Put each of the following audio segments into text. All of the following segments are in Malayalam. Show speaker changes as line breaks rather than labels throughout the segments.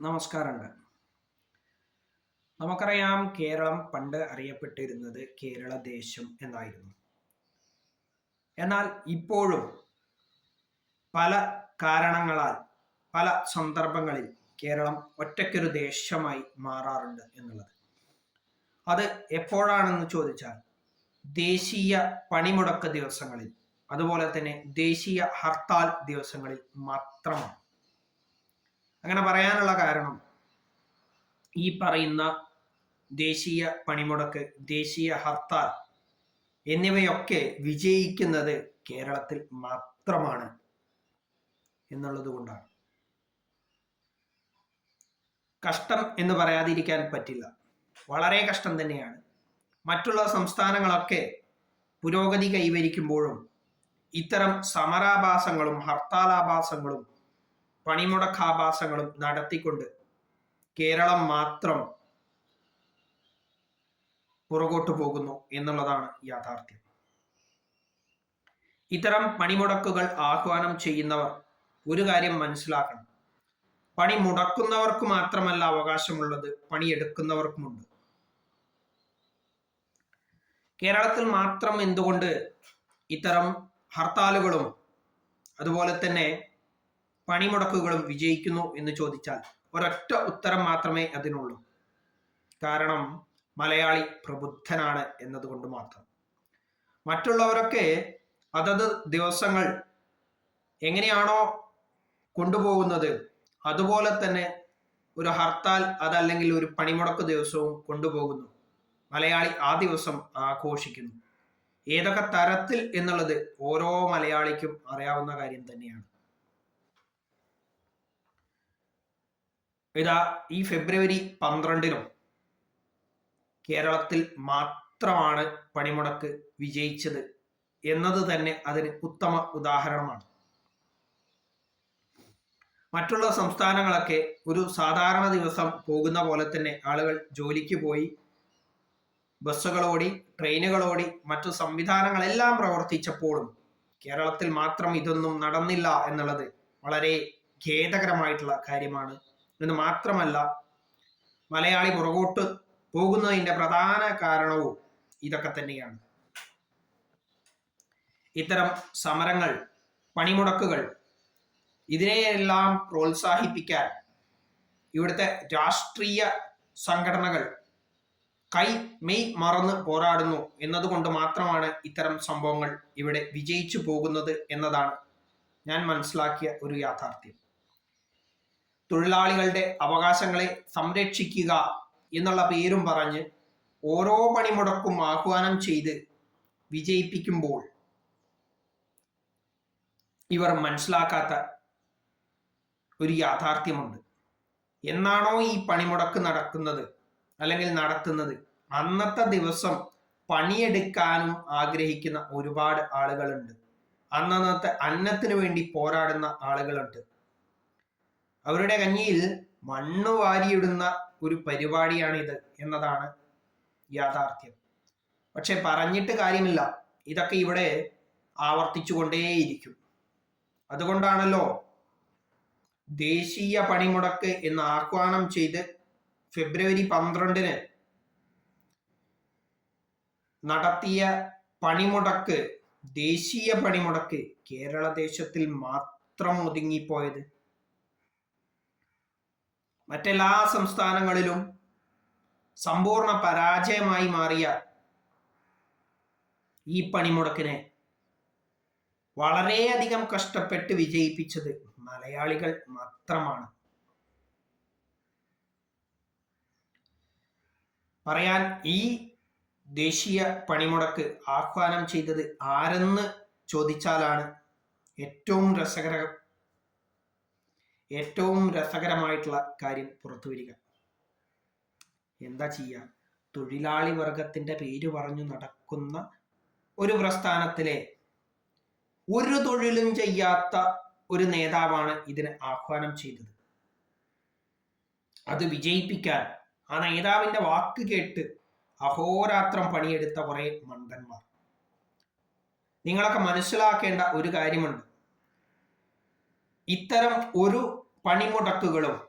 നമസ്കാരമുണ്ട് നമുക്കറിയാം കേരളം പണ്ട് അറിയപ്പെട്ടിരുന്നത് കേരള ദേശം എന്നായിരുന്നു. എന്നാൽ ഇപ്പോഴും പല കാരണങ്ങളാൽ പല സന്ദർഭങ്ങളിൽ കേരളം ഒറ്റയ്ക്കൊരു ദേശമായി മാറാറുണ്ട് എന്നുള്ളത്. അത് എപ്പോഴാണെന്ന് ചോദിച്ചാൽ ദേശീയ പണിമുടക്ക് ദിവസങ്ങളിൽ അതുപോലെ തന്നെ ദേശീയ ഹർത്താൽ ദിവസങ്ങളിൽ മാത്രമാണ്. അങ്ങനെ പറയാനുള്ള കാരണം ഈ പറയുന്ന ദേശീയ പണിമുടക്ക് ദേശീയ ഹർത്താൽ എന്നിവയൊക്കെ വിജയിക്കുന്നത് കേരളത്തിൽ മാത്രമാണ് എന്നുള്ളത് കൊണ്ടാണ്. കഷ്ടം എന്ന് പറയാതിരിക്കാൻ പറ്റില്ല. വളരെ കഷ്ടം തന്നെയാണ്. മറ്റുള്ള സംസ്ഥാനങ്ങളൊക്കെ പുരോഗതി കൈവരിക്കുമ്പോഴും ഇത്തരം സമരാഭാസങ്ങളും ഹർത്താലാഭാസങ്ങളും പണിമുടക്കാഭാസങ്ങളും നടത്തിക്കൊണ്ട് കേരളം മാത്രം പുറകോട്ട് പോകുന്നു എന്നുള്ളതാണ് യാഥാർത്ഥ്യം. ഇത്തരം പണിമുടക്കുകൾ ആഹ്വാനം ചെയ്യുന്നവർ ഒരു കാര്യം മനസ്സിലാക്കണം. പണി മുടക്കുന്നവർക്ക് മാത്രമല്ല അവകാശമുള്ളത് പണിയെടുക്കുന്നവർക്കുമുണ്ട്. കേരളത്തിൽ മാത്രം എന്തുകൊണ്ട് ഇത്തരം ഹർത്താലുകളും അതുപോലെ തന്നെ പണിമുടക്കുകളും വിജയിക്കുന്നു എന്ന് ചോദിച്ചാൽ ഒരൊറ്റ ഉത്തരം മാത്രമേ അതിനുള്ളൂ. കാരണം മലയാളി പ്രബുദ്ധനാണ് എന്നതുകൊണ്ട് മാത്രം. മറ്റുള്ളവരൊക്കെ അതത് ദിവസങ്ങൾ എങ്ങനെയാണോ കൊണ്ടുപോകുന്നത് അതുപോലെ തന്നെ ഒരു ഹർത്താൽ അതല്ലെങ്കിൽ ഒരു പണിമുടക്ക് ദിവസവും കൊണ്ടുപോകുന്നു. മലയാളി ആ ദിവസം ആഘോഷിക്കുന്നു. ഏതൊക്കെ തരത്തിൽ എന്നുള്ളത് ഓരോ മലയാളിക്കും അറിയാവുന്ന കാര്യം തന്നെയാണ്. ഇതാ ഈ ഫെബ്രുവരി പന്ത്രണ്ടിനും കേരളത്തിൽ മാത്രമാണ് പണിമുടക്ക് വിജയിച്ചത് എന്നത് തന്നെ അതിന് ഉത്തമ ഉദാഹരണമാണ്. മറ്റുള്ള സംസ്ഥാനങ്ങളൊക്കെ ഒരു സാധാരണ ദിവസം പോകുന്ന പോലെ തന്നെ ആളുകൾ ജോലിക്ക് പോയി ബസ്സുകളോടി ട്രെയിനുകളോടി മറ്റു സംവിധാനങ്ങളെല്ലാം പ്രവർത്തിച്ചപ്പോഴും കേരളത്തിൽ മാത്രം ഇതൊന്നും നടന്നില്ല എന്നുള്ളത് വളരെ ഖേദകരമായിട്ടുള്ള കാര്യമാണ്. എന്ന് മാത്രമല്ല മലയാളി പുറകോട്ട് പോകുന്നതിന്റെ പ്രധാന കാരണവും ഇതൊക്കെ തന്നെയാണ്. ഇത്തരം സമരങ്ങൾ പണിമുടക്കുകൾ ഇതിനെയെല്ലാം പ്രോത്സാഹിപ്പിക്കാൻ ഇവിടുത്തെ രാഷ്ട്രീയ സംഘടനകൾ കൈ മെയ് മറന്ന് പോരാടുന്നു എന്നതുകൊണ്ട് മാത്രമാണ് ഇത്തരം സംഭവങ്ങൾ ഇവിടെ വിജയിച്ചു പോകുന്നത് എന്നതാണ് ഞാൻ മനസ്സിലാക്കിയ ഒരു യാഥാർത്ഥ്യം. തൊഴിലാളികളുടെ അവകാശങ്ങളെ സംരക്ഷിക്കുക എന്നുള്ള പേരും പറഞ്ഞ് ഓരോ പണിമുടക്കും ആഹ്വാനം ചെയ്ത് വിജയിപ്പിക്കുമ്പോൾ ഇവർ മനസ്സിലാക്കാത്ത ഒരു യാഥാർത്ഥ്യമുണ്ട്. എന്നാണോ ഈ പണിമുടക്ക് നടക്കുന്നത്? അല്ലെങ്കിൽ നടത്തുന്നത്? അന്നത്തെ ദിവസം പണിയെടുക്കാനും ആഗ്രഹിക്കുന്ന ഒരുപാട് ആളുകളുണ്ട്. അന്നന്നത്തെ അന്നത്തിനു വേണ്ടി പോരാടുന്ന ആളുകളുണ്ട്. അവരുടെ കഞ്ഞിയിൽ മണ്ണ് വാരിയിടുന്ന ഒരു പരിപാടിയാണിത് എന്നതാണ് യാഥാർത്ഥ്യം. പക്ഷെ പറഞ്ഞിട്ട് കാര്യമില്ല. ഇതൊക്കെ ഇവിടെ ആവർത്തിച്ചുകൊണ്ടേയിരിക്കും. അതുകൊണ്ടാണല്ലോ ദേശീയ പണിമുടക്ക് എന്ന് ആഹ്വാനം ചെയ്ത് ഫെബ്രുവരി പന്ത്രണ്ടിന് നടത്തിയ പണിമുടക്ക് ദേശീയ പണിമുടക്ക് കേരള ദേശത്തിൽ മാത്രം ഒതുങ്ങിപ്പോയത് മറ്റെല്ലാ സംസ്ഥാനങ്ങളിലും സമ്പൂർണ പരാജയമായി മാറിയ ഈ പണിമുടക്കിനെ വളരെയധികം കഷ്ടപ്പെട്ട് വിജയിപ്പിച്ചത് മലയാളികൾ മാത്രമാണ്. പറയാൻ ഈ ദേശീയ പണിമുടക്ക് ആഹ്വാനം ചെയ്തത് ആരെന്ന് ചോദിച്ചാലാണ് ഏറ്റവും രസകര ഏറ്റവും രസകരമായിട്ടുള്ള കാര്യം പുറത്തു വരിക. എന്താ ചെയ്യുക തൊഴിലാളി വർഗത്തിന്റെ പേര് പറഞ്ഞു നടക്കുന്ന ഒരു പ്രസ്ഥാനത്തിലെ ഒരു തൊഴിലും ചെയ്യാത്ത ഒരു നേതാവാണ് ഇതിന് ആഹ്വാനം ചെയ്തത്. അത് വിജയിപ്പിക്കാൻ ആ നേതാവിന്റെ വാക്ക് കേട്ട് അഹോരാത്രം പണിയെടുത്ത കുറെ മണ്ടന്മാർ. നിങ്ങളൊക്കെ മനസ്സിലാക്കേണ്ട ഒരു കാര്യമുണ്ട്. ഇത്തരം ഒരു പണിമുടക്കുകളും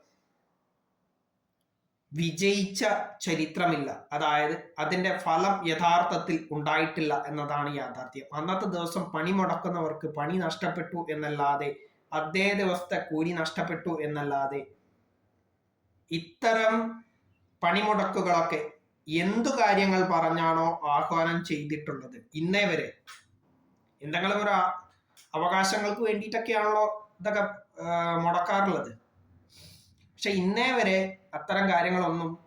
വിജയിച്ച ചരിത്രമില്ല. അതായത് അതിന്റെ ഫലം യഥാർത്ഥത്തിൽ ഉണ്ടായിട്ടില്ല എന്നതാണ് യാഥാർത്ഥ്യം. അന്നത്തെ ദിവസം പണി മുടക്കുന്നവർക്ക് പണി നഷ്ടപ്പെട്ടു എന്നല്ലാതെ അതേ ദിവസത്തെ കൂലി നഷ്ടപ്പെട്ടു എന്നല്ലാതെ ഇത്തരം പണിമുടക്കുകളൊക്കെ എന്തു കാര്യങ്ങൾ പറഞ്ഞാണോ ആഹ്വാനം ചെയ്തിട്ടുള്ളത്? ഇന്നേ വരെ. എന്തെങ്കിലും ഒരു അവകാശങ്ങൾക്ക് വേണ്ടിയിട്ടൊക്കെയാണല്ലോ ഇതൊക്കെ മുടക്കാറുള്ളത്. പക്ഷെ ഇന്നേ വരെ അത്തരം കാര്യങ്ങളൊന്നും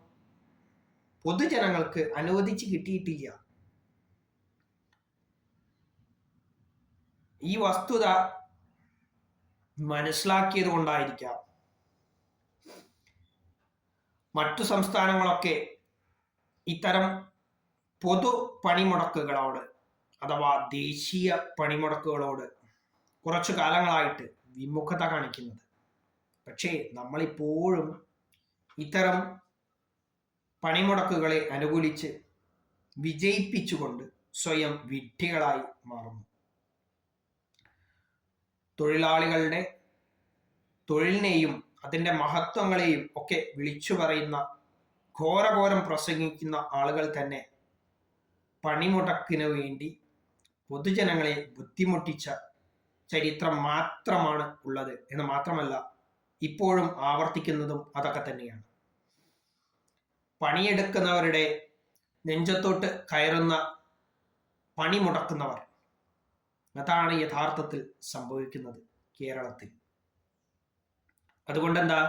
പൊതുജനങ്ങൾക്ക് അനുവദിച്ച് കിട്ടിയിട്ടില്ല. ഈ വസ്തുത മനസ്സിലാക്കിയത് കൊണ്ടായിരിക്കാം. മറ്റു സംസ്ഥാനങ്ങളൊക്കെ ഇത്തരം പൊതു പണിമുടക്കുകളോട് അഥവാ ദേശീയ പണിമുടക്കുകളോട് കുറച്ചു കാലങ്ങളായിട്ട് വിമുഖത കാണിക്കുന്നത്. പക്ഷേ നമ്മളിപ്പോഴും ഇത്തരം പണിമുടക്കുകളെ അനുകൂലിച്ച് വിജയിപ്പിച്ചുകൊണ്ട് സ്വയം വിഡ്ഢികളായി മാറുന്നു. തൊഴിലാളികളുടെ തൊഴിലിനെയും അതിന്റെ മഹത്വങ്ങളെയും ഒക്കെ വിളിച്ചു പറയുന്ന ഘോരഘോരം പ്രസംഗിക്കുന്ന ആളുകൾ തന്നെ പണിമുടക്കിനു വേണ്ടി പൊതുജനങ്ങളെ ബുദ്ധിമുട്ടിച്ച ചരിത്രം മാത്രമാണ് ഉള്ളത് എന്ന് മാത്രമല്ല ഇപ്പോഴും ആവർത്തിക്കുന്നതും അതൊക്കെ തന്നെയാണ്. പണിയെടുക്കുന്നവരുടെ നെഞ്ചത്തോട്ട് കയറുന്ന പണി മുടക്കുന്നവർ. അതാണ് യഥാർത്ഥത്തിൽ സംഭവിക്കുന്നത് കേരളത്തിൽ. അതുകൊണ്ടെന്താ?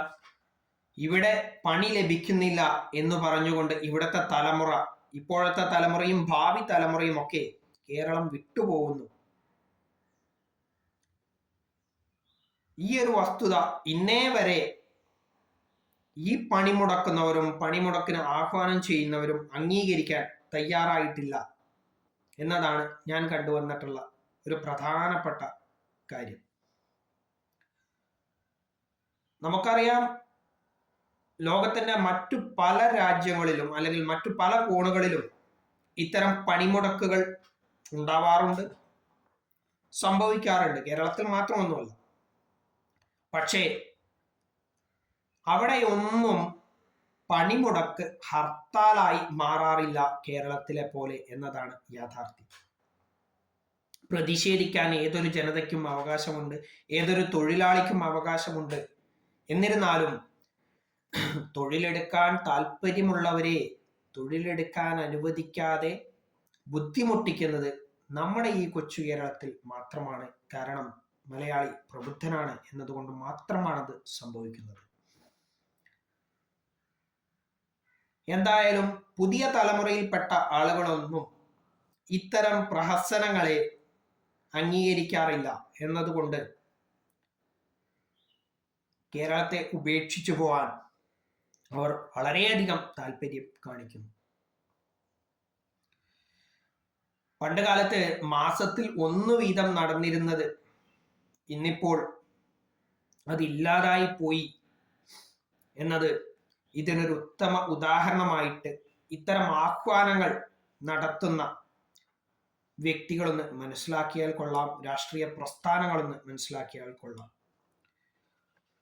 ഇവിടെ പണി ലഭിക്കുന്നില്ല എന്ന് പറഞ്ഞുകൊണ്ട് ഇവിടുത്തെ തലമുറ ഇപ്പോഴത്തെ തലമുറയും ഭാവി തലമുറയും ഒക്കെ കേരളം വിട്ടുപോകുന്നു. ഈ ഒരു വസ്തുത ഇന്നേ വരെ ഈ പണിമുടക്കുന്നവരും പണിമുടക്കിന് ആഹ്വാനം ചെയ്യുന്നവരും അംഗീകരിക്കാൻ തയ്യാറായിട്ടില്ല എന്നതാണ് ഞാൻ കണ്ടുവന്നിട്ടുള്ള ഒരു പ്രധാനപ്പെട്ട കാര്യം. നമുക്കറിയാം ലോകത്തിന്റെ മറ്റു പല രാജ്യങ്ങളിലും അല്ലെങ്കിൽ മറ്റു പല കോണുകളിലും ഇത്തരം പണിമുടക്കുകൾ ഉണ്ടാവാറുണ്ട് സംഭവിക്കാറുണ്ട്. കേരളത്തിൽ മാത്രമൊന്നുമല്ല. പക്ഷേ അവിടെയൊന്നും പണിമുടക്ക് ഹർത്താലായി മാറാറില്ല കേരളത്തിലെ പോലെ എന്നതാണ് യാഥാർത്ഥ്യം. പ്രതിഷേധിക്കാൻ ഏതൊരു ജനതയ്ക്കും അവകാശമുണ്ട് ഏതൊരു തൊഴിലാളിക്കും അവകാശമുണ്ട്. എന്നിരുന്നാലും തൊഴിലെടുക്കാൻ താല്പര്യമുള്ളവരെ തൊഴിലെടുക്കാൻ അനുവദിക്കാതെ ബുദ്ധിമുട്ടിക്കുന്നത് നമ്മുടെ ഈ കൊച്ചു കേരളത്തിൽ മാത്രമാണ്. കാരണം മലയാളി പ്രബുദ്ധനാണ് എന്നതുകൊണ്ട് മാത്രമാണത് സംഭവിക്കുന്നത്. എന്തായാലും പുതിയ തലമുറയിൽപ്പെട്ട ആളുകളൊന്നും ഇത്തരം പ്രഹസനങ്ങളെ അംഗീകരിക്കാറില്ല എന്നതുകൊണ്ട് കേരളത്തെ ഉപേക്ഷിച്ചു പോവാൻ അവർ വളരെയധികം താല്പര്യം കാണിക്കുന്നു. പണ്ട് കാലത്ത് മാസത്തിൽ ഒന്ന് വീതം നടന്നിരുന്നത് ഇന്നിപ്പോൾ അതില്ലാതായി പോയി എന്നത് ഇതിനൊരു ഉത്തമ ഉദാഹരണമായിട്ട് ഇത്തരം ആഹ്വാനങ്ങൾ നടത്തുന്ന വ്യക്തികളൊന്ന് മനസ്സിലാക്കിയാൽ കൊള്ളാം രാഷ്ട്രീയ പ്രസ്ഥാനങ്ങളൊന്ന് മനസ്സിലാക്കിയാൽ കൊള്ളാം.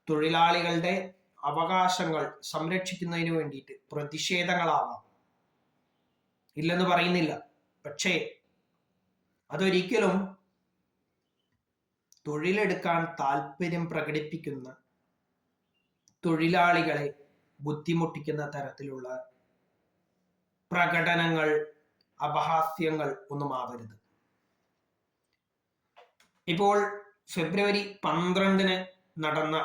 തൊഴിലാളികളുടെ അവകാശങ്ങൾ സംരക്ഷിക്കുന്നതിന് വേണ്ടിയിട്ട് പ്രതിഷേധങ്ങളാവാം. ഇല്ലെന്ന് പറയുന്നില്ല. പക്ഷേ അതൊരിക്കലും തൊഴിലെടുക്കാൻ താല്പര്യം പ്രകടിപ്പിക്കുന്ന തൊഴിലാളികളെ ബുദ്ധിമുട്ടിക്കുന്ന തരത്തിലുള്ള പ്രകടനങ്ങൾ അപഹാസ്യങ്ങൾ ഒന്നും ആവരുത്. ഇപ്പോൾ ഫെബ്രുവരി പന്ത്രണ്ടിന് നടന്ന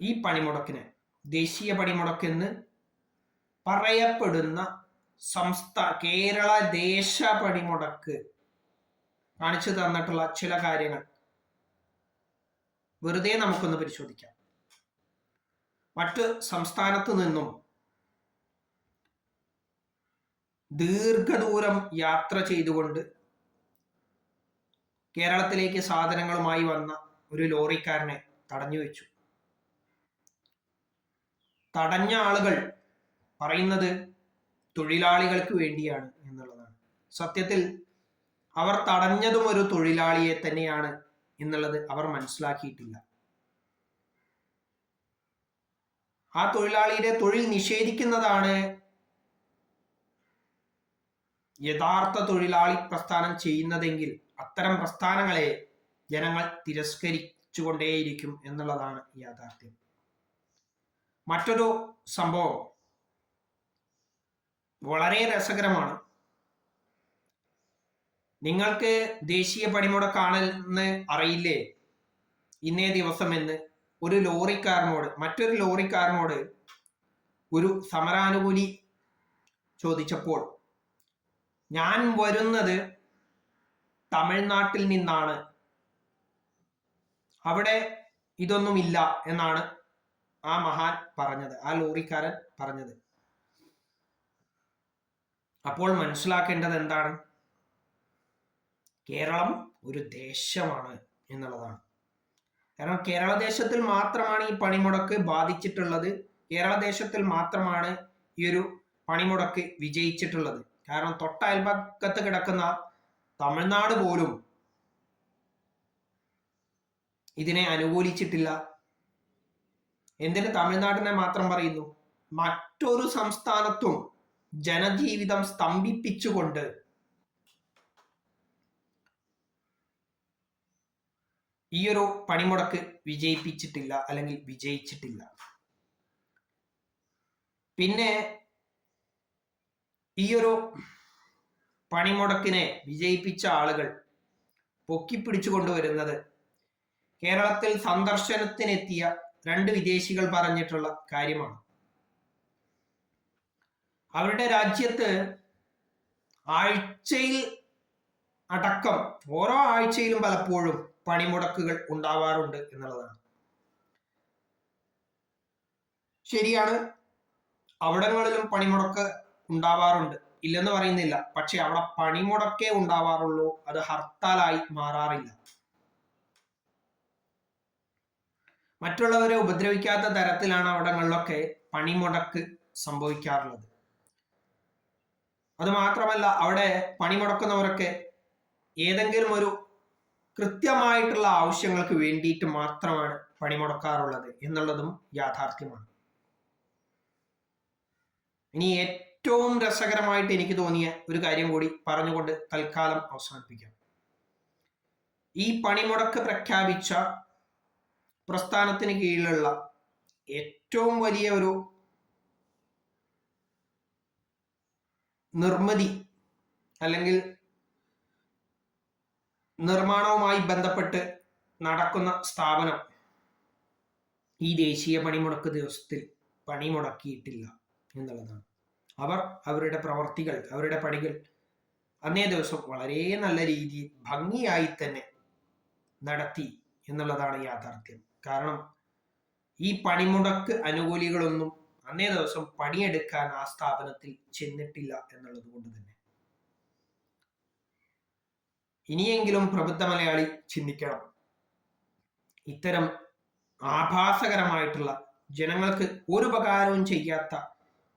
ഈ പണിമുടക്കിന് ദേശീയ പണിമുടക്കെന്ന് പറയപ്പെടുന്ന സംസ്ഥാ കേരള ദേശ പണിമുടക്ക് കാണിച്ചു തന്നിട്ടുള്ള ചില കാര്യങ്ങൾ. വെറുതെ നമുക്കൊന്ന് പരിശോധിക്കാം. മറ്റ് സംസ്ഥാനത്ത് നിന്നും ദീർഘദൂരം യാത്ര ചെയ്തുകൊണ്ട് കേരളത്തിലേക്ക് സാധനങ്ങളുമായി വന്ന ഒരു ലോറിക്കാരനെ തടഞ്ഞു വെച്ചു. തടഞ്ഞ ആളുകൾ പറയുന്നത് തൊഴിലാളികൾക്ക് വേണ്ടിയാണ് എന്നുള്ളതാണ്. സത്യത്തിൽ അവർ തടഞ്ഞതും ഒരു തൊഴിലാളിയെ തന്നെയാണ് എന്നുള്ളത് അവർ മനസ്സിലാക്കിയിട്ടില്ല. ആ തൊഴിലാളിയുടെ തൊഴിൽ നിഷേധിക്കുന്നതാണ് യഥാർത്ഥ തൊഴിലാളി പ്രസ്ഥാനം ചെയ്യുന്നതെങ്കിൽ അത്തരം പ്രസ്ഥാനങ്ങളെ ജനങ്ങൾ തിരസ്കരിച്ചുകൊണ്ടേയിരിക്കും എന്നുള്ളതാണ് യാഥാർത്ഥ്യം. മറ്റൊരു സംഭവം വളരെ രസകരമാണ്. നിങ്ങൾക്ക് ദേശീയ പണിമുടക്കാണെന്ന് അറിയില്ലേ? ഇന്നേ ദിവസം എന്ന് ഒരു ലോറിക്കാരനോട് മറ്റൊരു ലോറിക്കാരനോട് ഒരു സമരാനുകൂലി ചോദിച്ചപ്പോൾ ഞാൻ വരുന്നത് തമിഴ്നാട്ടിൽ നിന്നാണ്. അവിടെ ഇതൊന്നുമില്ല എന്നാണ് ആ മഹാൻ പറഞ്ഞത് ആ ലോറിക്കാരൻ പറഞ്ഞത്. അപ്പോൾ മനസ്സിലാക്കേണ്ടത് എന്താണ്? കേരളം ഒരു ദേശമാണ് എന്നുള്ളതാണ്. കാരണം കേരള ദേശത്തിൽ മാത്രമാണ് ഈ പണിമുടക്ക് ബാധിച്ചിട്ടുള്ളത്. കേരള ദേശത്തിൽ മാത്രമാണ് ഈ ഒരു പണിമുടക്ക് വിജയിച്ചിട്ടുള്ളത്. കാരണം തൊട്ടയൽപക്കത്ത് കിടക്കുന്ന തമിഴ്നാട് പോലും ഇതിനെ അനുകൂലിച്ചിട്ടില്ല. എന്തിന് തമിഴ്നാടിനെ മാത്രം പറയുന്നു? മറ്റൊരു സംസ്ഥാനത്തും ജനജീവിതം സ്തംഭിപ്പിച്ചുകൊണ്ട് ഈ ഒരു പണിമുടക്ക് വിജയിപ്പിച്ചിട്ടില്ല അല്ലെങ്കിൽ വിജയിച്ചിട്ടില്ല. പിന്നെ ഈ ഒരു പണിമുടക്കിനെ വിജയിപ്പിച്ച ആളുകൾ പൊക്കിപ്പിടിച്ചു കൊണ്ടുവരുന്നത് കേരളത്തിൽ സന്ദർശനത്തിനെത്തിയ രണ്ട് വിദേശികൾ പറഞ്ഞിട്ടുള്ള കാര്യമാണ്. അവരുടെ രാജ്യത്ത് ആഴ്ചയിൽ അടക്കം ഓരോ ആഴ്ചയിലും പലപ്പോഴും പണിമുടക്കുകൾ ഉണ്ടാവാറുണ്ട് എന്നുള്ളതാണ്. ശരിയാണ് അവിടങ്ങളിലും പണിമുടക്ക് ഉണ്ടാവാറുണ്ട്. ഇല്ലെന്ന് പറയുന്നില്ല. പക്ഷെ അവിടെ പണിമുടക്കേ ഉണ്ടാവാറുള്ളൂ. അത് ഹർത്താലായി മാറാറില്ല. മറ്റുള്ളവരെ ഉപദ്രവിക്കാത്ത തരത്തിലാണ് അവിടങ്ങളിലൊക്കെ പണിമുടക്ക് സംഭവിക്കാറുള്ളത്. അത് മാത്രമല്ല അവിടെ പണിമുടക്കുന്നവരൊക്കെ ഏതെങ്കിലും ഒരു കൃത്യമായിട്ടുള്ള ആവശ്യങ്ങൾക്ക് വേണ്ടിയിട്ട് മാത്രമാണ് പണിമുടക്കാറുള്ളത് എന്നുള്ളതും യാഥാർത്ഥ്യമാണ്. ഇനി ഏറ്റവും രസകരമായിട്ട് എനിക്ക് തോന്നിയ ഒരു കാര്യം കൂടി പറഞ്ഞുകൊണ്ട് തൽക്കാലം അവസാനിപ്പിക്കാം. ഈ പണിമുടക്ക് പ്രഖ്യാപിച്ച പ്രസ്ഥാനത്തിന് കീഴിലുള്ള ഏറ്റവും വലിയ ഒരു നിർമ്മിതി അല്ലെങ്കിൽ നിർമ്മാണവുമായി ബന്ധപ്പെട്ട് നടക്കുന്ന സ്ഥാപനം ഈ ദേശീയ പണിമുടക്ക് ദിവസത്തിൽ പണിമുടക്കിയിട്ടില്ല എന്നുള്ളതാണ്. അവർ അവരുടെ പ്രവർത്തികൾ അവരുടെ പണികൾ അന്നേ ദിവസം വളരെ നല്ല രീതിയിൽ ഭംഗിയായി തന്നെ നടത്തി എന്നുള്ളതാണ് യാഥാർത്ഥ്യം. കാരണം ഈ പണിമുടക്ക് അനുകൂലികളൊന്നും അന്നേ ദിവസം പണിയെടുക്കാൻ ആ സ്ഥാപനത്തിൽ ചെന്നിട്ടില്ല എന്നുള്ളത് കൊണ്ട് തന്നെ. ഇനിയെങ്കിലും പ്രബുദ്ധ മലയാളി ചിന്തിക്കണം. ഇത്തരം ആഭാസകരമായിട്ടുള്ള ജനങ്ങൾക്ക് ഒരു ഉപകാരവും ചെയ്യാത്ത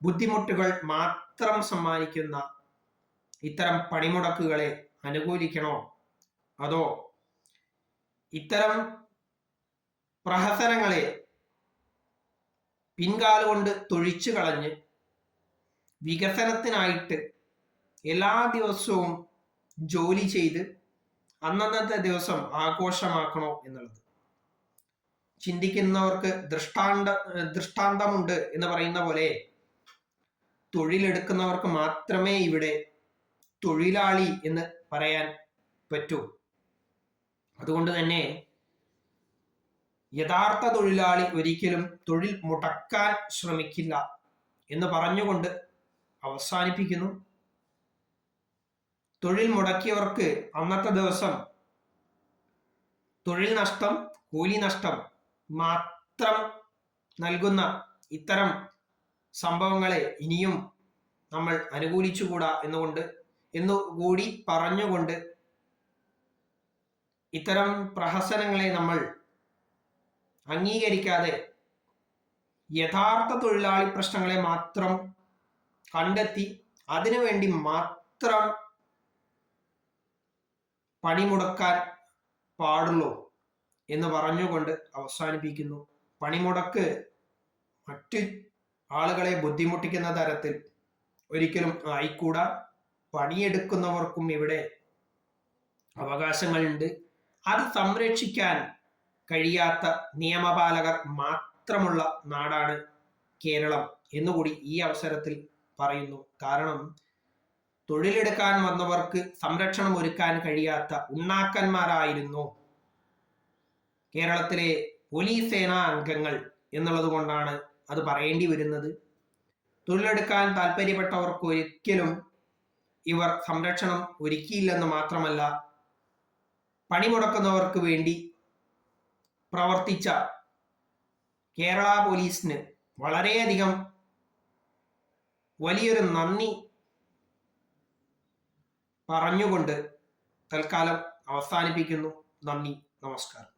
ബുദ്ധിമുട്ടുകൾ മാത്രം സമ്മാനിക്കുന്ന ഇത്തരം പണിമുടക്കുകളെ അനുകൂലിക്കണോ? അതോ ഇത്തരം പ്രഹസനങ്ങളെ പിൻകാലുകൊണ്ട് തൊഴിച്ചു കളഞ്ഞ് വികസനത്തിനായിട്ട് എല്ലാ ദിവസവും ജോലി ചെയ്ത് അന്നന്നത്തെ ദിവസം ആഘോഷമാക്കണോ എന്നുള്ളത്. ചിന്തിക്കുന്നവർക്ക് ദൃഷ്ടാന്ത ദൃഷ്ടാന്തമുണ്ട് എന്ന് പറയുന്ന പോലെ തൊഴിലെടുക്കുന്നവർക്ക് മാത്രമേ ഇവിടെ തൊഴിലാളി എന്ന് പറയാൻ പറ്റൂ. അതുകൊണ്ട് തന്നെ യഥാർത്ഥ തൊഴിലാളി ഒരിക്കലും തൊഴിൽ മുടക്കാൻ ശ്രമിക്കില്ല എന്ന് പറഞ്ഞുകൊണ്ട് അവസാനിപ്പിക്കുന്നു. തൊഴിൽ മുടക്കിയവർക്ക് അന്നത്തെ ദിവസം തൊഴിൽ നഷ്ടം കൂലി നഷ്ടം മാത്രം നൽകുന്ന ഇത്തരം സംഭവങ്ങളെ ഇനിയും നമ്മൾ അനുകൂലിച്ചുകൂടാ എന്നുകൊണ്ട് എന്നുകൂടി പറഞ്ഞുകൊണ്ട് ഇത്തരം പ്രഹസനങ്ങളെ നമ്മൾ അംഗീകരിക്കാതെ യഥാർത്ഥ തൊഴിലാളി പ്രശ്നങ്ങളെ മാത്രം കണ്ടെത്തി അതിനുവേണ്ടി മാത്രം പണിമുടക്കാൻ പാടുള്ളൂ എന്ന് പറഞ്ഞുകൊണ്ട് അവസാനിപ്പിക്കുന്നു. പണിമുടക്ക് മറ്റു ആളുകളെ ബുദ്ധിമുട്ടിക്കുന്ന തരത്തിൽ ഒരിക്കലും ആയിക്കൂടാ. പണിയെടുക്കുന്നവർക്കും ഇവിടെ അവകാശങ്ങളുണ്ട്. അത് സംരക്ഷിക്കാൻ കഴിയാത്ത നിയമപാലകർ മാത്രമുള്ള നാടാണ് കേരളം എന്നുകൂടി ഈ അവസരത്തിൽ പറയുന്നു. കാരണം തൊഴിലെടുക്കാൻ വന്നവർക്ക് സംരക്ഷണം ഒരുക്കാൻ കഴിയാത്ത ഉണ്ണാക്കന്മാരായിരുന്നു കേരളത്തിലെ പോലീസ് സേനാ അംഗങ്ങൾ എന്നുള്ളത് കൊണ്ടാണ് അത് പറയേണ്ടി വരുന്നത്. തൊഴിലെടുക്കാൻ താല്പര്യപ്പെട്ടവർക്ക് ഒരിക്കലും ഇവർ സംരക്ഷണം ഒരുക്കിയില്ലെന്ന് മാത്രമല്ല പണിമുടക്കുന്നവർക്ക് വേണ്ടി പ്രവർത്തിച്ച കേരള പോലീസിന് വളരെയധികം വലിയൊരു നന്ദി പറഞ്ഞുകൊണ്ട് തൽക്കാലം അവസാനിപ്പിക്കുന്നു. നന്ദി. നമസ്കാരം.